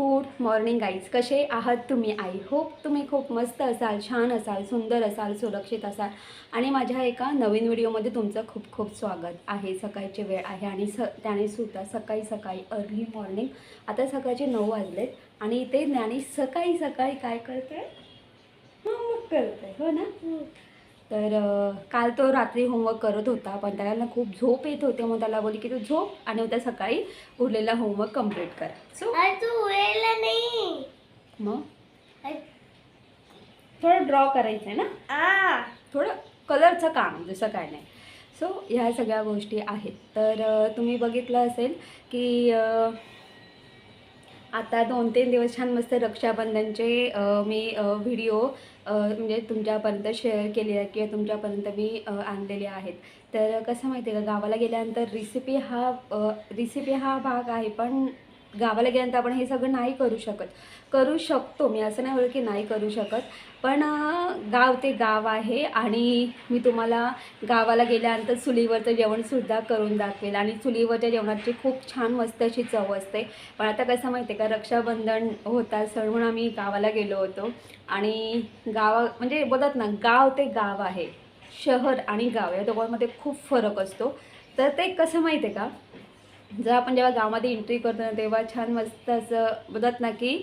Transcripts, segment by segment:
Good morning guys. कसे आहात तुम्ही? आय होप तुम्ही खूप मस्त असाल छान असाल सुंदर असाल सुरक्षित असाल. आणि माझ्या एका नवीन व्हिडिओमध्ये तुमचं खूप खूप स्वागत आहे. सकाळची वेळ आहे आणि स त्याने सुद्धा सकाळी सकाळी अर्ली मॉर्निंग आता सकाळचे नऊ वाजलेत आणि इथे ज्ञानी सकाळी सकाळी काय करते मग करते हो ना? हो. तर काल तो रात्री होमवर्क करत होता पण त्याला ना खूप झोप येत होते मग त्याला बोलली की तू झोप आणि उद्या सकाळी उरलेला होमवर्क कंप्लीट कर. सो नाही. मग? थोडं ड्रॉ करायचं आहे ना? आ. थोडं कलरचं काम जसं काय नाही. सो ह्या सगळ्या गोष्टी आहेत. तर तुम्ही बघितलं असेल की आता दोन तीन दिवस छान मस्त रक्षाबंधनचे मी व्हिडिओ म्हणजे तुमच्यापर्यंत शेअर केले आहे किंवा तुमच्यापर्यंत मी अं, आणलेले आहेत. तर कसं माहिती आहे का गावाला गेल्यानंतर रेसिपी हा रेसिपी हा भाग आहे पण गावाला गेल्यानंतर आपण हे सगळं नाही करू शकत. करू शकतो. मी असं नाही बोलत की नाही करू शकत. पण गाव ते गाव आहे आणि मी तुम्हाला गावाला गेल्यानंतर चुलीवरचं जेवणसुद्धा करून दाखवेल. आणि चुलीवरच्या जेवणाची खूप छान मस्त अशी चव असते. पण आता कसं माहिती आहे का रक्षाबंधन होता सण म्हणून आम्ही गावाला गेलो होतो. आणि गावा म्हणजे बोलतात ना गाव ते गाव आहे. शहर आणि गाव या दोघांमध्ये खूप फरक असतो. तर ते कसं माहिती आहे का जर आपण जेव्हा गावामध्ये एंट्री करतो ना तेव्हा छान मस्त असं बोलतात ना की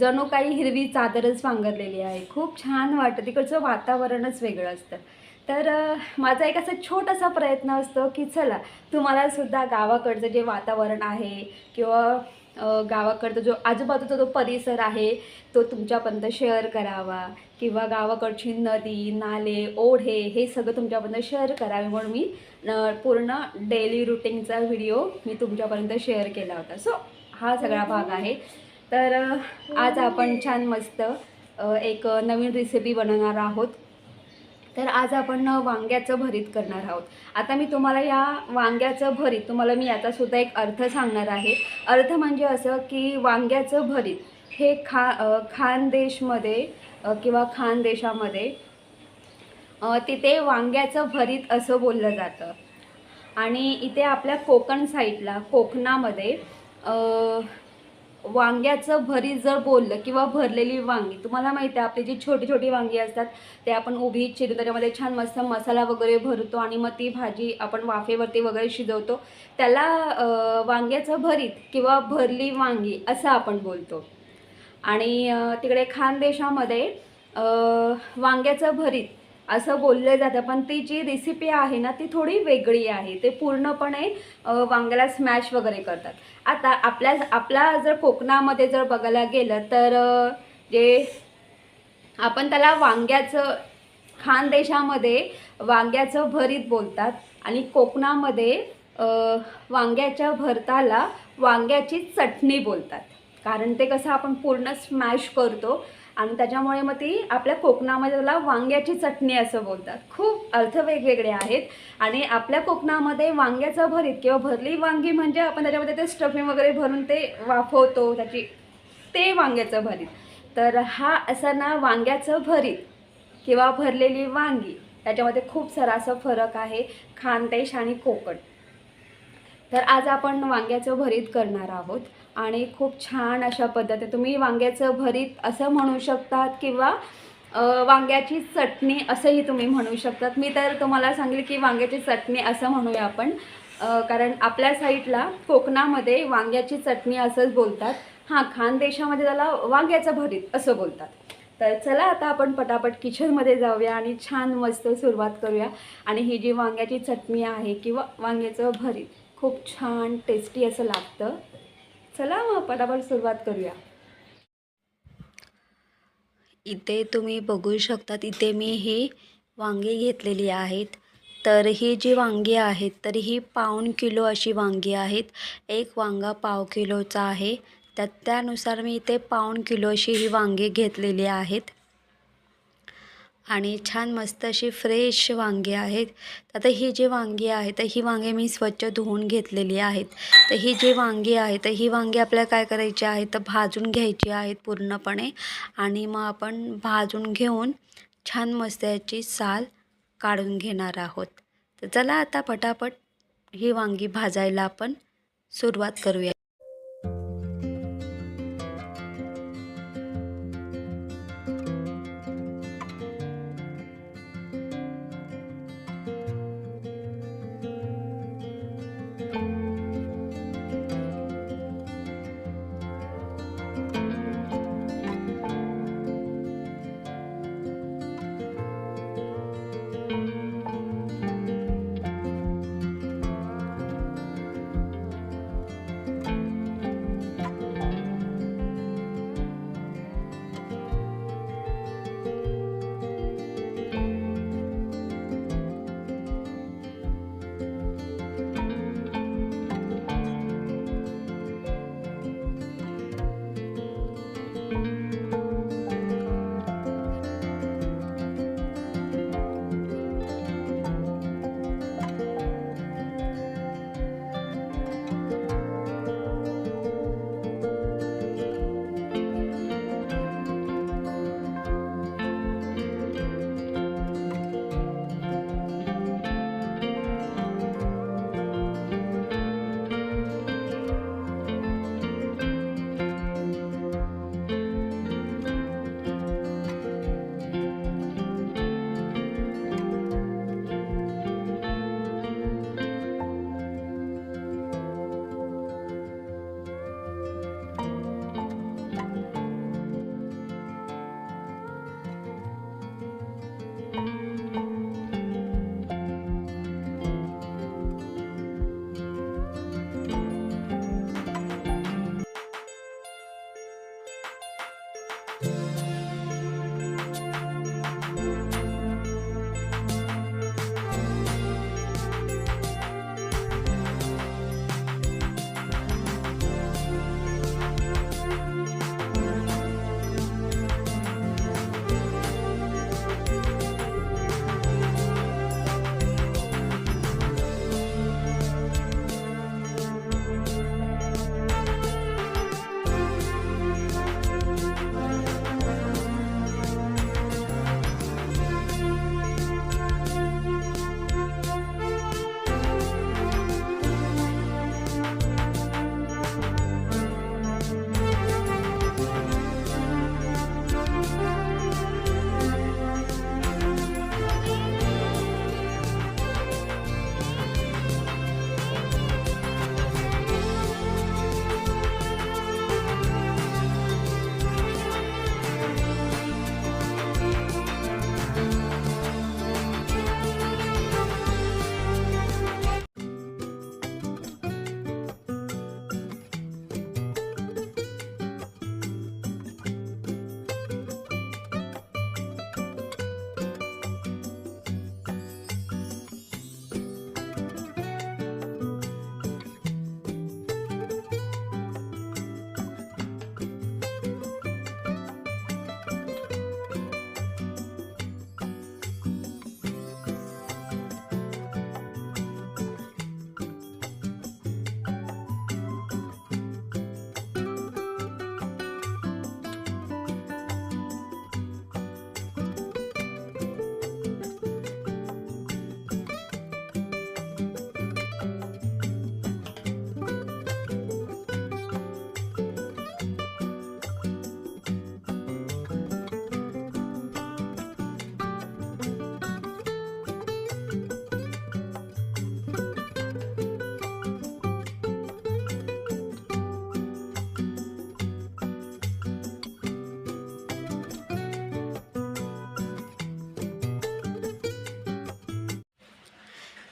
जणू काही हिरवी चादरच पांघरलेली आहे. खूप छान वाटतं. तिकडचं वातावरणच वेगळं असतं. तर माझा एक असा छोटासा प्रयत्न असतो की चला तुम्हाला सुद्धा गावाकडचं जे वातावरण आहे किंवा गावाकडचा जो आजूबाजूचा जो परिसर आहे तो तुमच्यापर्यंत शेअर करावा. किंवा गावाकडची नदी नाले ओढे हे सगळं तुमच्यापर्यंत शेअर करावे म्हणून मी पूर्ण डेली रुटीनचा व्हिडिओ मी तुमच्यापर्यंत शेअर केला होता. सो हा सगळा भाग आहे. तर आज आपण छान मस्त एक नवीन रेसिपी बनवणार आहोत. तर आज आपण वांग्याचं भरीत करणार आहोत. आता मी तुम्हाला या वांग्याचं भरीत तुम्हाला मी याचासुद्धा एक अर्थ सांगणार आहे. अर्थ म्हणजे असं की वांग्याचं भरीत हे खा खानदेशमध्ये किंवा खानदेशामध्ये तिथे वांग्याचं भरीत असं बोललं जातं. आणि इथे आपल्या कोकण साईडला कोकणामध्ये वांग्याचं भरीत जर बोललं किंवा भरलेली वांगी तुम्हाला माहिती आहे आपली जी छोटी छोटी वांगी असतात ते आपण उभी चिरू त्याच्यामध्ये छान मस्त मसाला वगैरे भरतो आणि मग ती भाजी आपण वाफेवरती वगैरे शिजवतो. त्याला वांग्याचं भरीत किंवा भरली वांगी असं आपण बोलतो. आणि तिकडे खानदेशामध्ये वांग्याचं भरीत असं बोललं जातं. पण ती जी रेसिपी आहे ना ती थोडी वेगळी आहे. ते पूर्णपणे वांग्याला स्मॅश वगैरे करतात. आता आपल्या आपला जर कोकणामध्ये जर बघायला गेलं तर जे आपण त्याला वांग्याचं खानदेशामध्ये वांग्याचं भरीत बोलतात. आणि कोकणामध्ये वांग्याच्या भरताला वांग्याची चटणी बोलतात. कारण ते कसं आपण पूर्ण स्मॅश करतो आणि त्याच्यामुळे मग ती आपल्या कोकणामध्ये त्याला वांग्याची चटणी असं बोलतात. खूप अर्थ वेगवेगळे आहेत. आणि आपल्या कोकणामध्ये वांग्याचं भरीत किंवा भरली वांगी म्हणजे आपण त्याच्यामध्ये ते स्टफिंग वगैरे भरून ते वाफवतो त्याची ते वांग्याचं भरीत. तर हा असा ना वांग्याचं भरीत किंवा भरलेली वांगी त्याच्यामध्ये खूप सारा फरक आहे खानदेश आणि कोकण. तर आज आपण वांग्याचं भरीत करणार आहोत. आणि खूप छान अशा पद्धती तुम्ही वांग्याचं भरीत असं म्हणू शकतात किंवा वांग्याची चटणी असंही तुम्ही म्हणू शकतात. मी तर तुम्हाला सांगेल की वांग्याची चटणी असं म्हणूया आपण. कारण आपल्या साईडला कोकणामध्ये वांग्याची चटणी असंच बोलतात. हां खानदेशामध्ये त्याला वांग्याचं भरीत असं बोलतात. तर चला आता आपण पटापट किचनमध्ये जाऊया आणि छान मस्त सुरुवात करूया. आणि ही जी वांग्याची चटणी आहे किंवा वांग्याचं भरीत खूप छान टेस्टी असं लागतं. चला मग पटापट सुरुवात करूया. इथे तुम्ही बघू शकतात इथे मी ही वांगी घेतलेली आहेत. तर ही जी वांगी आहेत तर ही पाऊण किलो अशी वांगी आहेत. एक वांगा पाव किलोचा आहे. तर त्यानुसार मी इथे पाऊण किलो अशी ही वांगी घेतलेली आहेत. आणि छान मस्त अशी फ्रेश वांगी आहेत. आता ही जी वांगी आहे तर ही वांगे मी स्वच्छ धुवून घेतलेली आहेत. तर ही जी वांगी आहे तर ही वांगी आपल्याला काय करायची आहे तर भाजून घ्यायची आहेत पूर्णपणे. आणि मग आपण भाजून घेऊन छान मस्त याची साल काढून घेणार आहोत. तर चला आता पटापट ही वांगी भाजायला आपण सुरुवात करूया.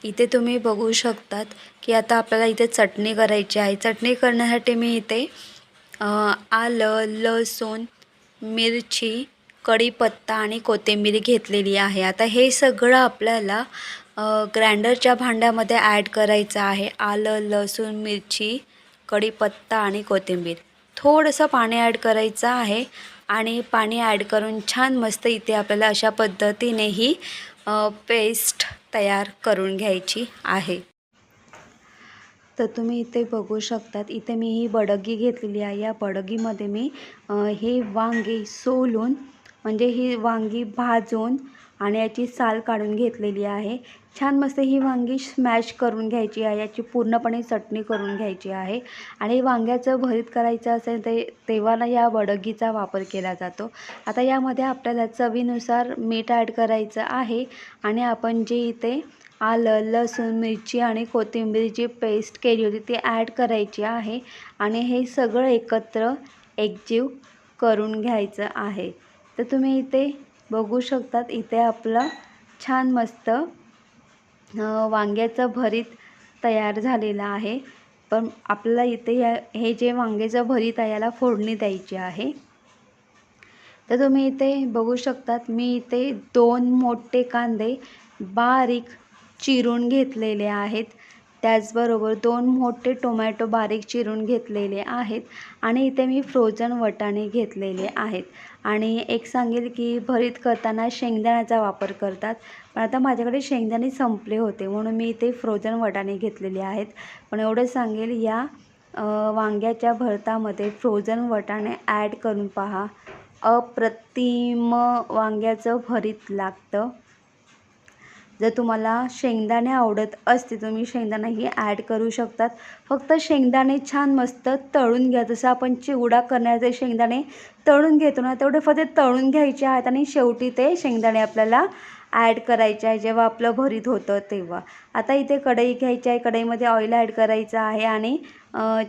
इथे तुम्ही बघू शकतात की आता आपल्याला इथे चटणी करायची आहे. चटणी करण्यासाठी मी इथे आलं लसूण मिरची कढीपत्ता आणि कोथिंबीर घेतलेली आहे. आता हे सगळं आपल्याला ग्राइंडरच्या भांड्यामध्ये ॲड करायचं आहे. आलं लसूण मिरची कढीपत्ता आणि कोथिंबीर. थोडंसं पाणी ॲड करायचं आहे आणि पाणी ॲड करून छान मस्त इथे आपल्याला अशा पद्धतीने ही पेस्ट तयार करून घ्यायची आहे. तर तुम्ही इथे बघू शकतात इथे मी ही बडगी घेतलेली आहे. या बडगीमध्ये मी हे वांगी सोलून म्हणजे ही वांगी भाजून आणि याची साल काढून घेतलेली आहे. छान मस्त ही वांगी स्मॅश करून घ्यायची आहे. याची पूर्णपणे चटणी करून घ्यायची आहे. आणि वांग्याचं भरीत करायचं असेल ते तेव्हा ना या बडगीचा वापर केला जातो. आता यामध्ये आपल्याला चवीनुसार मीठ ॲड करायचं आहे. आणि आपण जे इथे आलं लसूण मिरची आणि कोथिंबीरची पेस्ट केली होती ती ॲड करायची आहे. आणि हे सगळं एकत्र एकजीव करून घ्यायचं आहे. तर तुम्ही इथे बघू शकतात. इथे आपलं छान मस्त वांग्याचं भरीत तयार झालेलं आहे. पण आपल्याला इथे या हे जे वांग्याचं भरीत आहे याला फोडणी द्यायची आहे. तर तुम्ही इथे बघू शकतात मी इथे दोन मोठे कांदे बारीक चिरून घेतलेले आहेत. त्याचबरोबर दोन मोठे टोमॅटो बारीक चिरून घेतलेले आहेत आणि इथे मी फ्रोझन वटाणे घेतलेले आहेत. आणि एक सांगेल की भरीत करताना शेंगदाण्याचा वापर करतात. पण आता माझ्याकडे शेंगदाणे संपले होते म्हणून मी इथे फ्रोझन वटाणे घेतलेले आहेत. पण एवढं सांगेल या वांग्याच्या भरतामध्ये फ्रोझन वटाणे ॲड करून पहा. अप्रतिम वांग्याचं भरीत लागतं. जर तुम्हाला शेंगदाणे आवडत असते तुम्ही शेंगदाणेही ॲड करू शकतात. फक्त शेंगदाणे छान मस्त तळून घ्या. जसं आपण चिवडा करण्याचे शेंगदाणे तळून घेतो ना तेवढे फक्त तळून घ्यायचे आहेत आणि शेवटी ते शेंगदाणे आपल्याला ॲड करायचे आहे. जेव्हा आपलं भरीत होतं तेव्हा. आता इथे कढई घ्यायची आहे. कढईमध्ये ऑइल ॲड करायचं आहे आणि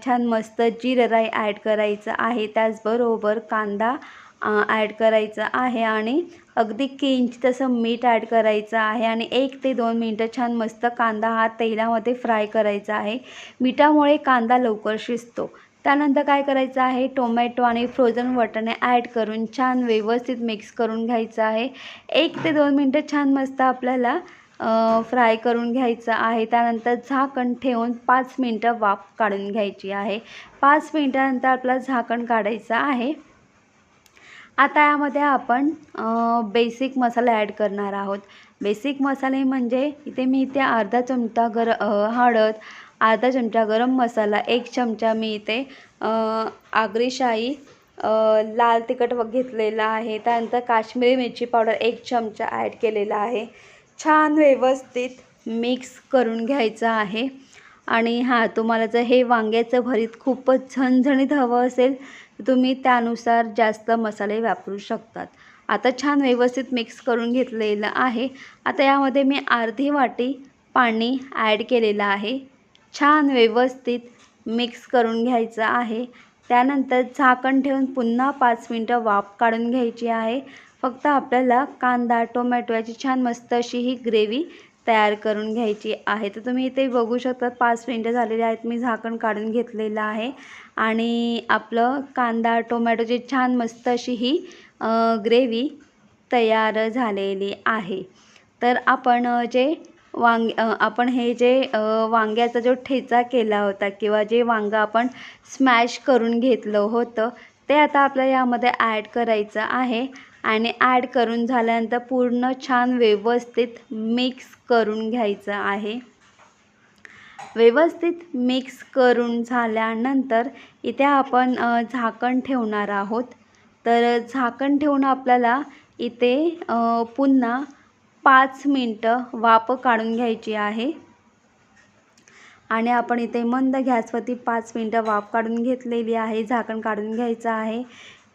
छान मस्त जिरं राई ॲड करायचं आहे. त्याचबरोबर कांदा ॲड करायचं आहे आणि अगदी किंच तसं मीठ ॲड करायचं आहे आणि एक ते दोन मिनटं छान मस्त कांदा हा तेलामध्ये फ्राय करायचा आहे. मिठामुळे कांदा लवकर शिजतो. त्यानंतर काय करायचं आहे? टोमॅटो आणि फ्रोझन वटाणे ॲड करून छान व्यवस्थित मिक्स करून घ्यायचं आहे. एक ते दोन मिनटं छान मस्त आपल्याला फ्राय करून घ्यायचं आहे. त्यानंतर झाकण ठेवून पाच मिनटं वाफ काढून घ्यायची आहे. पाच मिनटानंतर आपला झाकण काढायचं आहे. आता यामध्ये आपण बेसिक मसाला ॲड करणार आहोत. बेसिक मसाले म्हणजे इथे मी इथे अर्धा चमचा गर हळद अर्धा चमचा गरम मसाला एक चमचा मी इथे आगरीशाही लाल तिखट व घेतलेला आहे. त्यानंतर काश्मीरी मिरची पावडर एक चमचा ॲड केलेला आहे. छान व्यवस्थित मिक्स करून घ्यायचं आहे. आणि हां तुम्हाला जर हे वांग्याचं भरीत खूपच झणझणीत हवं असेल तुम्ही त्यानुसार जास्त मसाले वापरू शकतात. आता छान व्यवस्थित मिक्स करून घेतलेलं आहे. आता यामध्ये मी अर्धी वाटी पाणी ॲड केलेलं आहे. छान व्यवस्थित मिक्स करून घ्यायचं आहे. त्यानंतर झाकण ठेवून पुन्हा पाच मिनटं वाफ काढून घ्यायची आहे. फक्त आपल्याला कांदा टोमॅटो याची छान मस्त अशी ही ग्रेव्ही तयार करून घ्यायची आहे. तर तुम्ही इथे बघू शकता पाच मिनटं झालेली आहेत मी झाकण काढून घेतलेलं आहे. आणि आपलं कांदा टोमॅटोची छान मस्त अशी ही ग्रेव्ही तयार झालेली आहे. तर आपण जे वांग आपण हे जे वांग्याचा जो ठेचा केला होता किंवा जे वांगं आपण स्मॅश करून घेतलं होतं ते आता आपल्या यामध्ये ॲड करायचं आहे आणि ॲड करून झाल्यानंतर पूर्ण छान व्यवस्थित मिक्स करून घ्यायचं आहे. व्यवस्थित मिक्स करून झाल्यानंतर इथे आपण झाकण ठेवणार आहोत. तर झाकण ठेवून आपल्याला इथे पुन्हा पाच मिनटं वाफ काढून घ्यायची आहे. आणि आपण इथे मंद गॅसवरती पाच मिनटं वाफ काढून घेतलेली आहे झाकण काढून घ्यायचं आहे.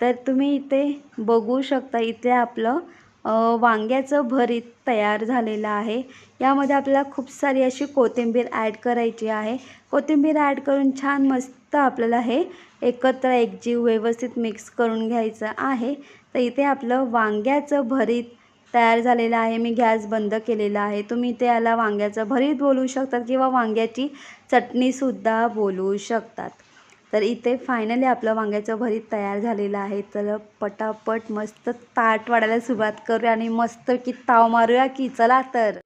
तर तुम्ही इथे बघू शकता इथे आपलं वांग्याचं भरीत तयार झालेलं आहे. यामध्ये आपल्याला खूप सारी अशी कोथिंबीर ॲड करायची आहे. कोथिंबीर ॲड करून छान मस्त आपल्याला हे एकत्र एकजीव व्यवस्थित मिक्स करून घ्यायचं आहे. तर इथे आपलं वांग्याचं भरीत तयार झालेला आहे. मी गॅस बंद केलेला आहे. तुम्ही ते याला वांग्याचं भरीत बोलू शकतात किंवा वांग्याची चटणीसुद्धा बोलू शकतात. तर इथे फायनली आपलं वांग्याचं भरीत तयार झालेलं आहे. तर पटापट मस्त ताट वाढायला सुरुवात करूया आणि मस्त की ताव मारूया की चला तर.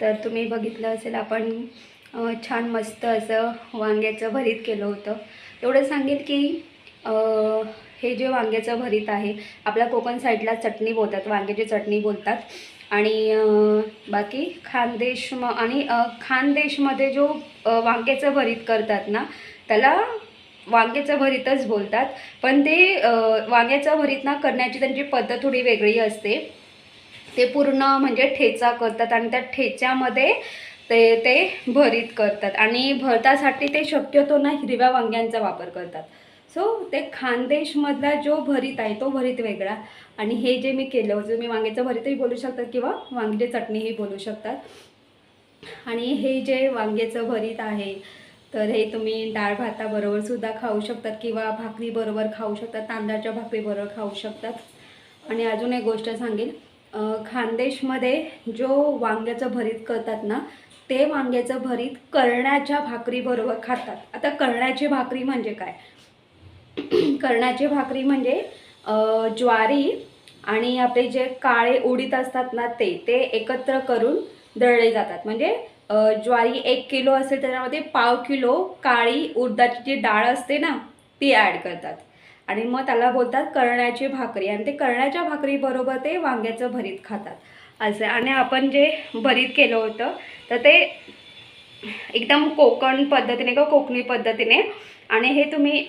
तर तुम्ही बघितलं असेल आपण छान मस्त असं वांग्याचं भरीत केलं होतं. एवढं सांगेल की हे जे वांग्याचं भरीत आहे आपल्या कोकण साईडला चटणी बोलतात वांग्याची चटणी बोलतात. आणि बाकी खानदेश म आणि खानदेशमध्ये जो वांग्याचं भरीत करतात ना त्याला वांग्याचं भरीतच बोलतात. पण ते वांग्याचं भरीत ना करण्याची त्यांची पद्धत थोडी वेगळी असते. ते पूर्ण म्हणजे ठेचा करतात आणि त्या ठेच्यामध्ये ते ते भरीत करतात. आणि भरतासाठी ते शक्यतो ना हिरव्या वांग्यांचा वापर करतात. सो ते खानदेशमधला जो भरीत आहे तो भरीत वेगळा. आणि हे जे मी केलं होतं तुम्ही वांग्याचं भरीतही बोलू शकतात किंवा वांग्याची चटणीही बोलू शकतात. आणि हे जे वांग्याचं भरीत आहे तर हे तुम्ही डाळ भाताबरोबर सुद्धा खाऊ शकतात किंवा भाकरीबरोबर खाऊ शकतात तांदळाच्या भाकरीबरोबर खाऊ शकतात. आणि अजून एक गोष्ट सांगेल खानदेशमध्ये जो वांग्याचं भरीत करतात ना ते वांग्याचं भरीत करण्याच्या भाकरीबरोबर खातात. आता करण्याची भाकरी म्हणजे काय? करण्याची भाकरी म्हणजे ज्वारी आणि आपले जे काळे उडीद असतात ना ते ते एकत्र करून दळले जातात. म्हणजे ज्वारी एक किलो असेल त्याच्यामध्ये पाव किलो काळी उडदाची जी डाळ असते ना ती ॲड करतात. आणि मग त्याला बोलतात करण्याची भाकरी. आणि ते करण्याच्या भाकरीबरोबर ते वांग्याचं भरीत खातात. असं. आणि आपण जे भरीत केलं होतं तर ते एकदम कोकण पद्धतीने किंवा कोकणी पद्धतीने. आणि हे तुम्ही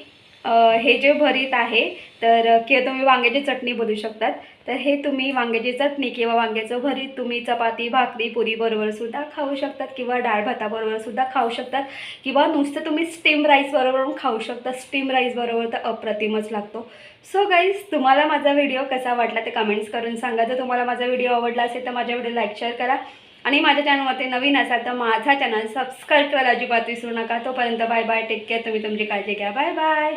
हे जे भरीत आहे तर किंवा तुम्ही वांग्याची चटणी बोलू शकतात. तर हे तुम्ही वांग्याची चटणी किंवा वांग्याचं भरीत तुम्ही चपाती भाकरी पुरीबरोबरसुद्धा खाऊ शकतात किंवा डाळ भाताबरोबरसुद्धा खाऊ शकतात किंवा नुसतं तुम्ही स्टीम राईसबरोबर खाऊ शकता. स्टीम राईसबरोबर तर अप्रतिमच लागतो. सो गाईज तुम्हाला माझा व्हिडिओ कसा वाटला ते कमेंट्स करून सांगा. जर तुम्हाला माझा व्हिडिओ आवडला असेल तर माझ्या व्हिडिओ लाईक शेअर करा. आणि माझ्या चॅनलवरती नवीन असाल तर माझा चॅनल सबस्क्राईब करायला अजिबात विसरू नका. तोपर्यंत बाय बाय टेक केअर तुम्ही तुमची काळजी घ्या. Bye bye